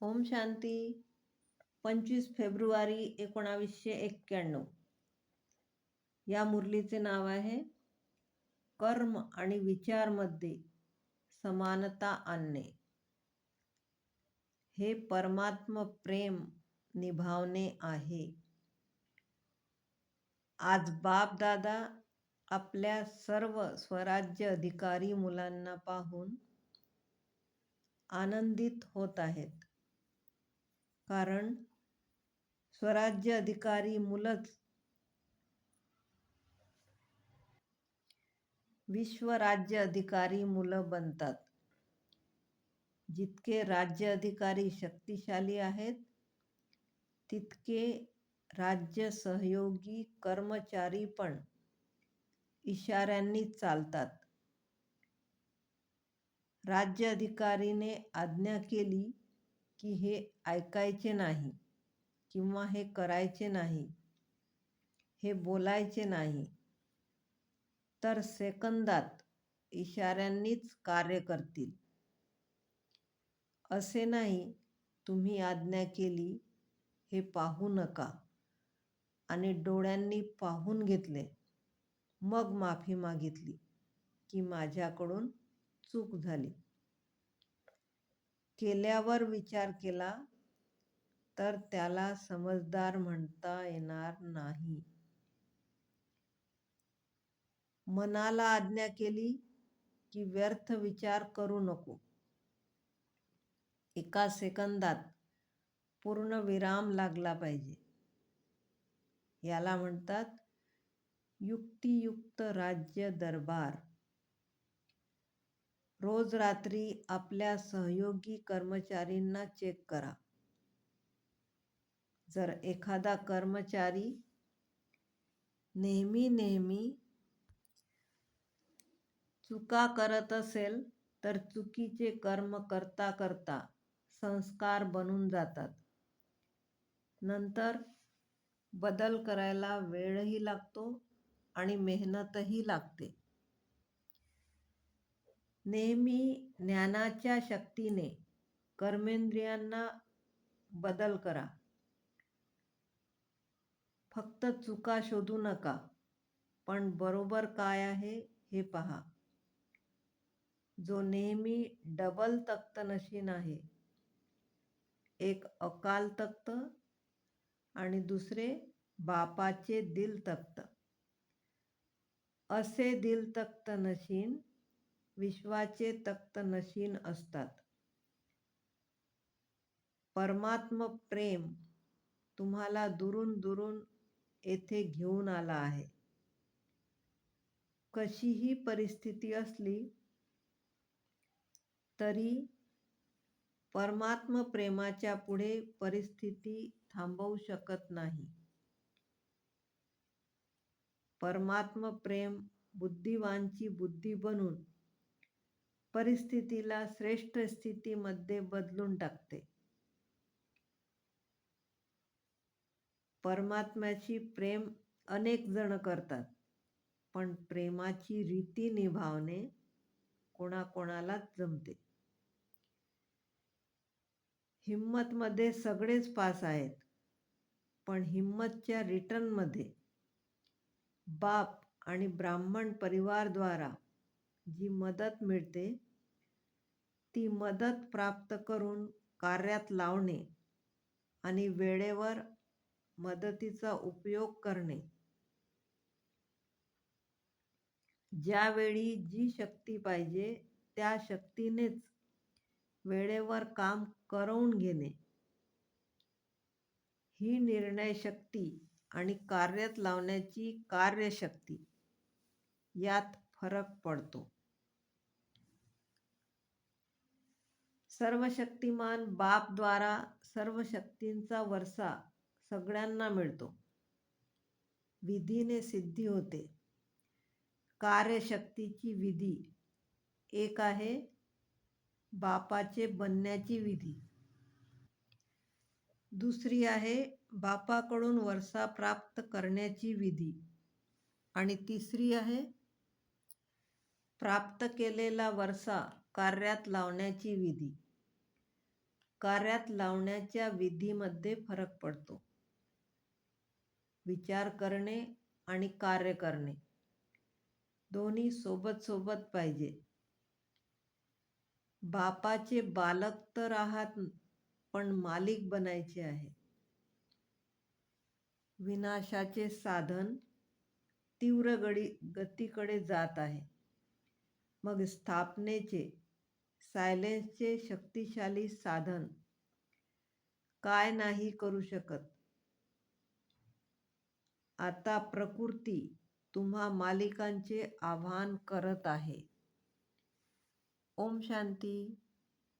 ओम शांती. पंचवीस फेब्रुवारी एकोणावीसशे एक्क्याण्णव. या मुरलीचे नाव आहे. कर्म आणि विचारमध्ये समानता आणणे. हे परमात्म प्रेम निभावणे आहे. आज बाप दादा आपल्या सर्व स्वराज्य अधिकारी मुलांना पाहून आनंदित होत आहेत. कारण स्वराज्य अधिकारी मुलंच विश्वराज्य अधिकारी मुलं बनतात. जितके राज्य अधिकारी शक्तिशाली आहेत तितके राज्य सहयोगी कर्मचारी पण इशाऱ्यांनी चालतात. राज्य अधिकारीने आज्ञा केली की हे ऐकायचे नाही किंवा हे करायचे नाही हे बोलायचे नाही तर सेकंदात इशाऱ्यांनीच कार्य करतील. असे नाही तुम्ही आज्ञा केली हे पाहू नका. आणि डोळ्यांनी पाहून घेतले. मग माफी मागितली की माझ्याकडून चूक झाली. केल्यावर विचार केला तर त्याला समजदार म्हणता येणार नाही. मनाला आज्ञा केली की व्यर्थ विचार करू नको. एका सेकंदात पूर्ण विराम लागला पाहिजे. याला म्हणतात युक्तियुक्त राज्य दरबार. रोज रात्री आपल्या सहयोगी कर्मचारींना चेक करा. जर एखादा कर्मचारी नेहमी नेहमी चुका करत असेल तर चुकीचे कर्म करता करता संस्कार बनून जातात. नंतर बदल करायला वेळही लागतो आणि मेहनतही लागते. नेहमी ज्ञानाच्या शक्तीने कर्मेंद्रियांना बदल करा. फक्त चुका शोधू नका पण बरोबर काय आहे हे पहा. जो नेहमी डबल तख्त नशीन आहे एक अकाल तख्त आणि दुसरे बापाचे दिल तख्त असे दिल तख्त नशीन विश्वाचे तक्त नशीन असतात. परमात्म प्रेम तुम्हाला दुरून दुरून येथे घेऊन आला आहे. कशीही परिस्थिती असली तरी परमात्म प्रेमाच्या पुढे परिस्थिती थांबवू शकत नाही. परमात्म प्रेम बुद्धिवांची बुद्धी बनून परिस्थितीला श्रेष्ठ स्थितीमध्ये बदलून टाकते. परमात्म्याची प्रेम अनेक जण करतात पण प्रेमाची रीती निभावणे कोणाकोणालाच जमते. हिम्मतमध्ये सगळेच पास आहेत पण हिम्मतच्या रिटर्नमध्ये बाप आणि ब्राह्मण परिवारद्वारा जी मदत मिळते ती मदत प्राप्त करून कार्यात लावणे आणि वेळेवर मदतीचा उपयोग करणे. ज्यावेळी जी शक्ती पाहिजे त्या शक्तीनेच वेळेवर काम करवून घेणे. ही निर्णय शक्ती आणि कार्यात लावण्याची कार्यशक्ती यात फरक पडतो. सर्वशक्तिमान बापद्वारा सर्व शक्तींचा वरसा सगळ्यांना मिळतो. विधीने सिद्धी होते. कार्यशक्तीची विधी. एक आहे बापाचे बनण्याची विधी. दुसरी आहे बापाकडून वरसा प्राप्त करण्याची विधी. आणि तिसरी आहे प्राप्त केलेला वरसा कार्यात लावण्याची विधी. कार्यात लावण्याच्या विधीमध्ये फरक पडतो. विचार करणे आणि कार्य करणे. दोन्ही सोबत सोबत पाहिजे. बापाचे बालक तर आहात पण मालिक बनायचे आहे. विनाशाचे साधन तीव्र गडी गतीकडे जात आहे. मग स्थापनेचे सायलेन्सचे शक्तिशाली साधन. काय नाही करू शकत. आता प्रकृती तुम्हा मालिकांचे आवाहन करत आहे. ओम शांती.